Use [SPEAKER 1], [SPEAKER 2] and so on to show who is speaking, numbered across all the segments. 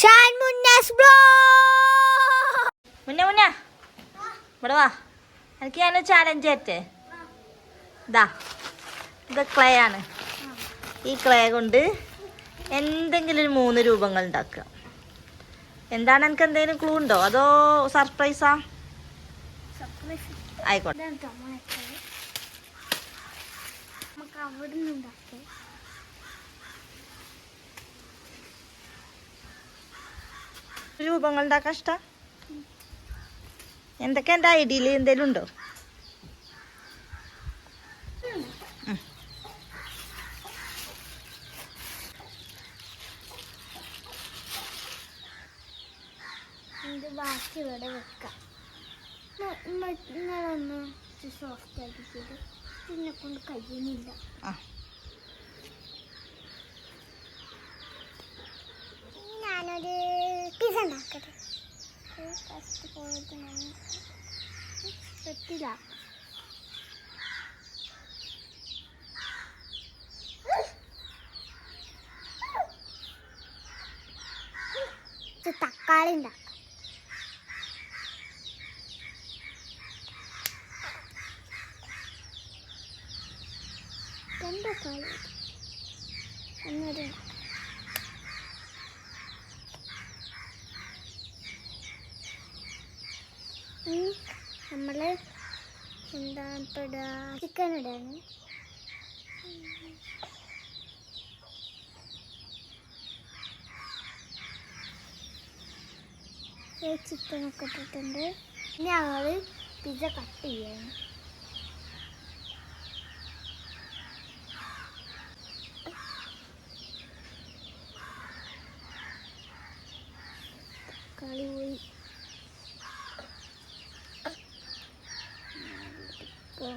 [SPEAKER 1] Shaan Munnas bro
[SPEAKER 2] മുന്നേ മുന്ന. ഇവിടെ വാ. എനിക്ക് ഞാൻ ചാലഞ്ച് ഏറ്റേ ഇതാ ഇത് ക്ലേ ആണ്. ഈ ക്ലേ കൊണ്ട് എന്തെങ്കിലും ഒരു മൂന്ന് രൂപങ്ങൾ ഉണ്ടാക്കുക. എന്താണ് എനിക്ക് എന്തെങ്കിലും ക്ലൂ ഉണ്ടോ? അതോ സർപ്രൈസാ ആയിക്കോട്ടെ.
[SPEAKER 1] നമുക്ക് അവിടെ നിന്ന് ഉണ്ടാക്കി
[SPEAKER 2] കഷ്ട? എന്തൊക്കെ എന്റെ ഐഡിയയിൽ എന്തെങ്കിലും ഉണ്ടോ?
[SPEAKER 1] ബാക്കി ഇവിടെ വെക്കാം. നിങ്ങളൊന്ന് സോഫ്റ്റ് ആക്കിയിട്ട് പിന്നെ കൊണ്ട് കഴിയുന്നില്ല.
[SPEAKER 2] ആ.
[SPEAKER 1] ഉണ്ടാക്കട്ടെ ഫസ്റ്റ് പോയിട്ട് ഞാൻ സെറ്റില്ല തക്കാളി ഉണ്ടാക്കാം. രണ്ട് തക്കാളി. ഒന്നൂടെ ഉണ്ടാക്കാം ഇനി നമ്മൾ എന്താ ഇപ്പം ചിക്കൻ ഇടാണ് ചിക്കനൊക്കെ ഇട്ടിട്ടുണ്ട്. ഇനി ഞങ്ങൾ പിസ്സ കട്ട് ചെയ്യാണ്. കളി പോയി
[SPEAKER 2] ഇപ്പൊ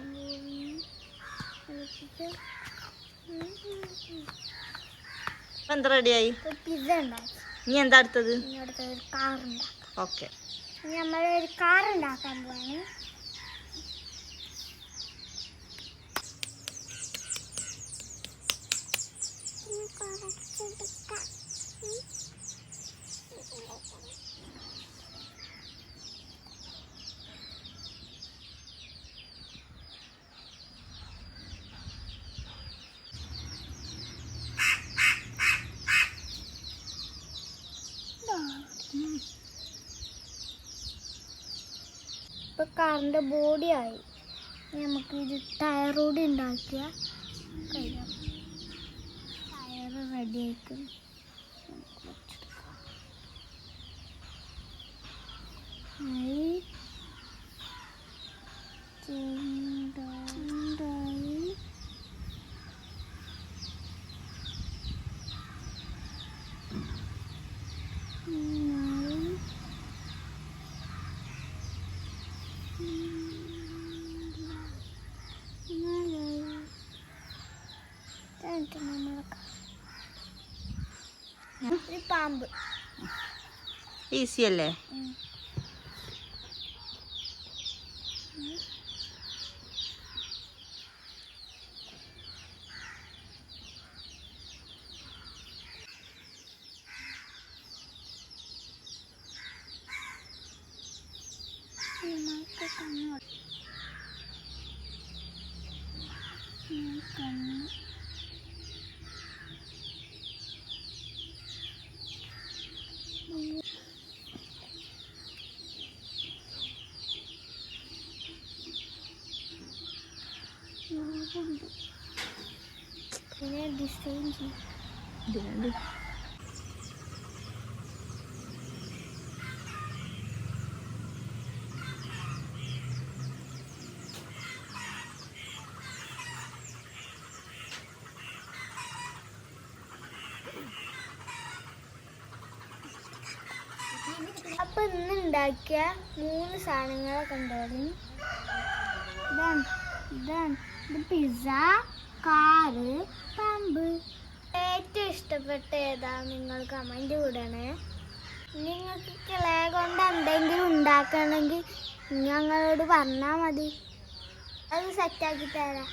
[SPEAKER 2] എന്താ റെഡിയായി
[SPEAKER 1] പിസ്സ ഉണ്ടാക്കി.
[SPEAKER 2] ഇനി എന്താ അടുത്തത്? ഓക്കെ
[SPEAKER 1] നമ്മൾ ഒരു കാർ ഉണ്ടാക്കാൻ പോവാണ്. ഇപ്പൊ കാറിന്റെ ബോഡി ആയി. നമുക്ക് ഇത് ടയർ കൂടി ഉണ്ടാക്കിയ കഴിയാം ടയർ റെഡി ആയിക്കും. ആയി. ഒരു പാമ്പ്.
[SPEAKER 2] ഈസി അല്ലേ
[SPEAKER 1] കണ്ണു കണ്ണ് പിന്നെ ഡിസൈൻ ചെയ്യും
[SPEAKER 2] ഇതിലുണ്ട്
[SPEAKER 1] അപ്പൊ ഇന്ന് ഉണ്ടാക്കിയ മൂന്ന് സാധനങ്ങളെ കണ്ടോളി ഇതാണ് ഇതാണ് ഇത് പിസ്സ car pump. ഏറ്റവും ഇഷ്ടപ്പെട്ട ഏതാ നിങ്ങൾ കമന്റ് വിടണേ നിങ്ങൾക്ക് കിളെ കൊണ്ട് എന്തെങ്കിലും ഉണ്ടാക്കണമെങ്കിൽ ഞങ്ങളോട് പറഞ്ഞാൽ മതി. അത് സെറ്റാക്കി തരാം.